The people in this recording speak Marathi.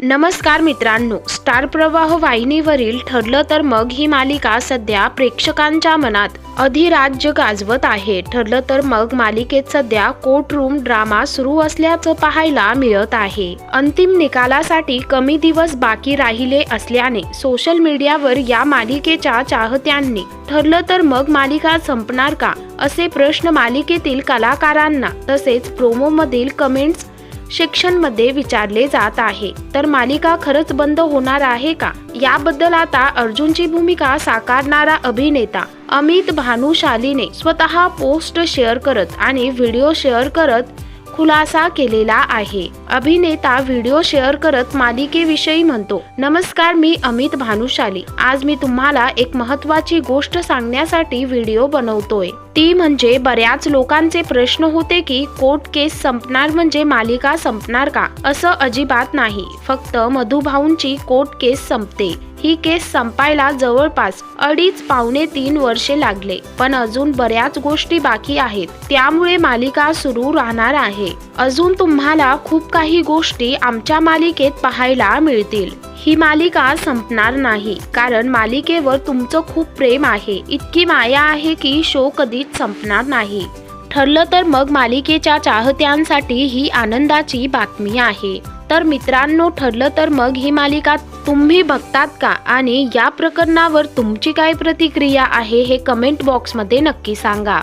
नमस्कार मित्रांनो स्टार प्रवाह वाहिनीवरील ठरलं तर मग ही मालिका सध्या प्रेक्षकांच्या मनात अधिराज्य गाजवत आहे. ठरलं तर मग मालिकेत सध्या कोर्ट रूम ड्रामा सुरू असल्याचं पाहायला मिळत आहे. अंतिम निकालासाठी कमी दिवस बाकी राहिले असल्याने सोशल मीडियावर या मालिकेच्या चाहत्यांनी ठरलं तर मग मालिका संपणार का? असे प्रश्न मालिकेतील कलाकारांना तसेच प्रोमोमधील कमेंट्स सेक्शनमध्ये विचारले जात आहे. तर मालिका खरंच बंद होणार आहे का? याबद्दल आता अर्जुनची भूमिका साकारणारा अभिनेता अमित भानुशालीने स्वतः पोस्ट शेअर करत आणि व्हिडिओ शेअर करत खुलासा केलेला आहे. अभिनेता व्हिडिओ शेअर करत मालिकेविषयी म्हणतो नमस्कार मी अमित भानुशाली. आज मी तुम्हाला एक महत्वाची गोष्ट सांगण्यासाठी व्हिडिओ बनवतोय. ती म्हणजे बऱ्याच लोकांचे प्रश्न होते की कोर्ट केस संपणार म्हणजे मालिका संपणार का? असं अजिबात नाही. फक्त मधुभाऊंची कोर्ट केस संपते. ही केस संपायला जवळपास अडीच पावणे तीन वर्षे लागले. पण अजून बऱ्याच गोष्टी बाकी आहेत. त्यामुळे मालिका सुरू राहणार आहे. अजून तुम्हाला खूप काही गोष्टी आमच्या मालिकेत पाहायला मिळतील. ही मालिका संपणार नाही. कारण मालिकेवर तुमचं खूप प्रेम आहे. इतकी माया आहे की शो कधीच संपणार नाही. ठरलं तर मग मालिकेच्या चाहत्यांसाठी ही आनंदाची बातमी आहे. तर मित्रांनो ठरलं तर मग ही मालिका तुम्ही बघतात का? आणि या प्रकरणावर तुमची काय प्रतिक्रिया आहे हे कमेंट बॉक्समध्ये नक्की सांगा.